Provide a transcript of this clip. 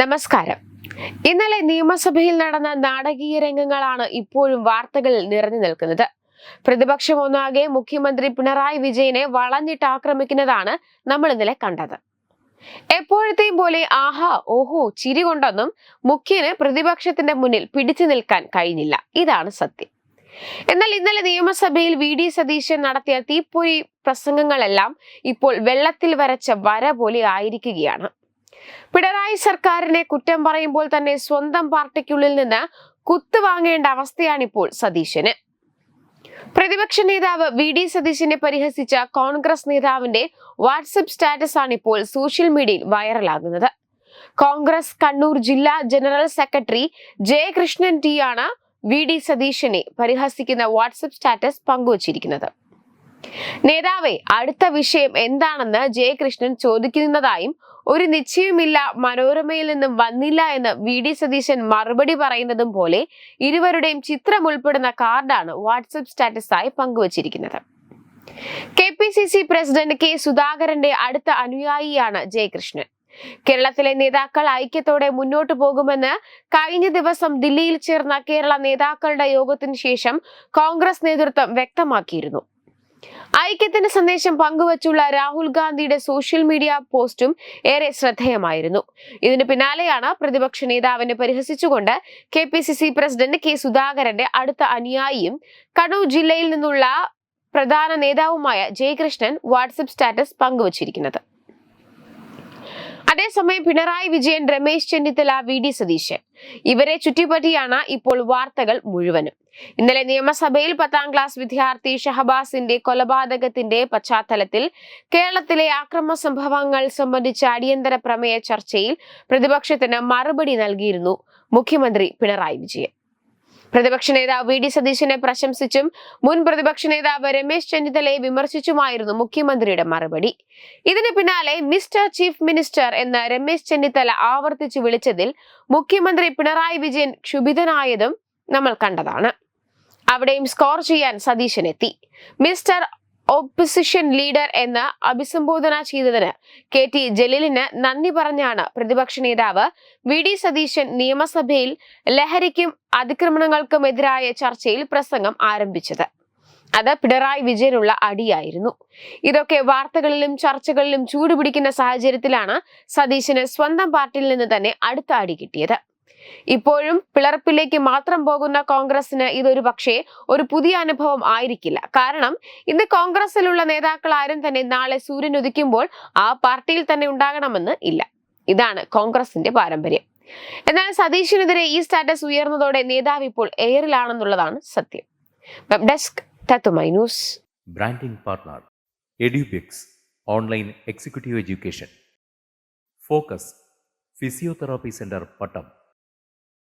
നമസ്കാരം. ഇന്നലെ നിയമസഭയിൽ നടന്ന നാടകീയ രംഗങ്ങളാണ് ഇപ്പോഴും വാർത്തകളിൽ നിറഞ്ഞു നിൽക്കുന്നത്. പ്രതിപക്ഷം ഒന്നാകെ മുഖ്യമന്ത്രി പിണറായി വിജയനെ വളഞ്ഞിട്ട് ആക്രമിക്കുന്നതാണ് നമ്മൾ ഇന്നലെ കണ്ടത്. എപ്പോഴത്തെയും പോലെ ആഹാ ഓഹോ ചിരി കൊണ്ടൊന്നും മുഖ്യന് പ്രതിപക്ഷത്തിന്റെ മുന്നിൽ പിടിച്ചു നിൽക്കാൻ കഴിഞ്ഞില്ല. ഇതാണ് സത്യം. എന്നാൽ ഇന്നലെ നിയമസഭയിൽ വി. ഡി. സതീശൻ നടത്തിയ തീപ്പൊരി പ്രസംഗങ്ങളെല്ലാം ഇപ്പോൾ വെള്ളത്തിൽ വരച്ച വര പോലെ ആയിരിക്കുകയാണ്. പിണറായി സർക്കാരിനെ കുറ്റം പറയുമ്പോൾ തന്നെ സ്വന്തം പാർട്ടിക്കുള്ളിൽ നിന്ന് കുത്തു വാങ്ങേണ്ട അവസ്ഥയാണിപ്പോൾ സതീശന്. പ്രതിപക്ഷ നേതാവ് വി ഡി സതീശനെ പരിഹസിച്ച കോൺഗ്രസ് നേതാവിന്റെ വാട്സപ്പ് സ്റ്റാറ്റസ് ആണ് ഇപ്പോൾ സോഷ്യൽ മീഡിയയിൽ വൈറലാകുന്നത്. കോൺഗ്രസ് കണ്ണൂർ ജില്ലാ ജനറൽ സെക്രട്ടറി ജയകൃഷ്ണൻ ടി ആണ് വി ഡി സതീശനെ പരിഹസിക്കുന്ന വാട്സപ്പ് സ്റ്റാറ്റസ് പങ്കുവച്ചിരിക്കുന്നത്. നേതാവെ അടുത്ത വിഷയം എന്താണെന്ന് ജയകൃഷ്ണൻ ചോദിക്കുന്നതായും ഒരു നിശ്ചയമില്ല മനോരമയിൽ നിന്നും വന്നില്ല എന്ന് വി. ഡി. സതീശൻ മറുപടി പറയുന്നതും പോലെ ഇരുവരുടെയും ചിത്രം ഉൾപ്പെടുന്ന കാർഡാണ് വാട്സപ്പ് സ്റ്റാറ്റസായി പങ്കുവച്ചിരിക്കുന്നത്. K P C C president K. സുധാകരന്റെ അടുത്ത അനുയായിയാണ് ജയകൃഷ്ണൻ. കേരളത്തിലെ നേതാക്കൾ ഐക്യത്തോടെ മുന്നോട്ടു പോകുമെന്ന് കഴിഞ്ഞ ദിവസം ദില്ലിയിൽ ചേർന്ന കേരള നേതാക്കളുടെ യോഗത്തിന് ശേഷം കോൺഗ്രസ് നേതൃത്വം വ്യക്തമാക്കിയിരുന്നു. ഐക്യത്തിന്റെ സന്ദേശം പങ്കുവച്ചുള്ള രാഹുൽ ഗാന്ധിയുടെ സോഷ്യൽ മീഡിയ പോസ്റ്റും ഏറെ ശ്രദ്ധേയമായിരുന്നു. ഇതിന് പിന്നാലെയാണ് പ്രതിപക്ഷ നേതാവിനെ പരിഹസിച്ചുകൊണ്ട് K P C C president K സുധാകരന്റെ അടുത്ത അനുയായിയും കണ്ണൂർ ജില്ലയിൽ നിന്നുള്ള പ്രധാന നേതാവുമായ ജയകൃഷ്ണൻ വാട്സപ്പ് സ്റ്റാറ്റസ് പങ്കുവച്ചിരിക്കുന്നത്. അതേസമയം പിണറായി വിജയൻ രമേശ് ചെന്നിത്തല വി. ഡി. സതീശൻ ഇവരെ ചുറ്റിപ്പറ്റിയാണ് ഇപ്പോൾ വാർത്തകൾ മുഴുവനും. ഇന്നലെ നിയമസഭയിൽ പത്താം ക്ലാസ് വിദ്യാർത്ഥി ഷഹബാസിന്റെ കൊലപാതകത്തിന്റെ പശ്ചാത്തലത്തിൽ കേരളത്തിലെ ആക്രമ സംഭവങ്ങൾ സംബന്ധിച്ച അടിയന്തര പ്രമേയ ചർച്ചയിൽ പ്രതിപക്ഷത്തിന് മറുപടി നൽകിയിരുന്നു മുഖ്യമന്ത്രി പിണറായി വിജയൻ. പ്രതിപക്ഷ നേതാവ് വി ഡി സതീശനെ പ്രശംസിച്ചും മുൻ പ്രതിപക്ഷ നേതാവ് രമേശ് ചെന്നിത്തലയെ വിമർശിച്ചുമായിരുന്നു മുഖ്യമന്ത്രിയുടെ മറുപടി. ഇതിന് പിന്നാലെ മിസ്റ്റർ ചീഫ് മിനിസ്റ്റർ എന്ന് രമേശ് ചെന്നിത്തല ആവർത്തിച്ചു വിളിച്ചതിൽ മുഖ്യമന്ത്രി പിണറായി വിജയൻ ക്ഷുഭിതനായതും നമ്മൾ കണ്ടതാണ്. അവിടെയും സ്കോർ ചെയ്യാൻ സതീശൻ എത്തി മിസ്റ്റർ ഓപ്പോസിഷൻ ലീഡർ എന്ന് അഭിസംബോധന ചെയ്തതിന് കെ ടി ജലീലിന് നന്ദി പറഞ്ഞാണ് പ്രതിപക്ഷ നേതാവ്. വി ഡി സതീശൻ നിയമസഭയിൽ ലഹരിക്കും അതിക്രമണങ്ങൾക്കും എതിരായ ചർച്ചയിൽ പ്രസംഗം ആരംഭിച്ചത്. അത് പിണറായി വിജയനുള്ള അടിയായിരുന്നു. ഇതൊക്കെ വാർത്തകളിലും ചർച്ചകളിലും ചൂടുപിടിക്കുന്ന സാഹചര്യത്തിലാണ് സതീശന് സ്വന്തം പാർട്ടിയിൽ നിന്ന് തന്നെ അടുത്ത അടി കിട്ടിയത്. ഇപ്പോഴും പിളർപ്പിലേക്ക് മാത്രം പോകുന്ന കോൺഗ്രസിന് ഇതൊരു പക്ഷേ ഒരു പുതിയ അനുഭവം ആയിരിക്കില്ല. കാരണം ഇന്ന് കോൺഗ്രസിലുള്ള നേതാക്കൾ ആരും തന്നെ നാളെ സൂര്യൻ ഉദിക്കുമ്പോൾ ആ പാർട്ടിയിൽ തന്നെ ഉണ്ടാകണമെന്ന് ഇല്ല. ഇതാണ് കോൺഗ്രസിന്റെ പാരമ്പര്യം. എന്നാൽ സതീഷിനെതിരെ ഈ സ്റ്റാറ്റസ് ഉയർന്നതോടെ നേതാവ് ഇപ്പോൾ എയറിലാണെന്നുള്ളതാണ് സത്യം. Web desk news. Branding partner Edubix online executive education. Focus physiotherapy centre Pattom.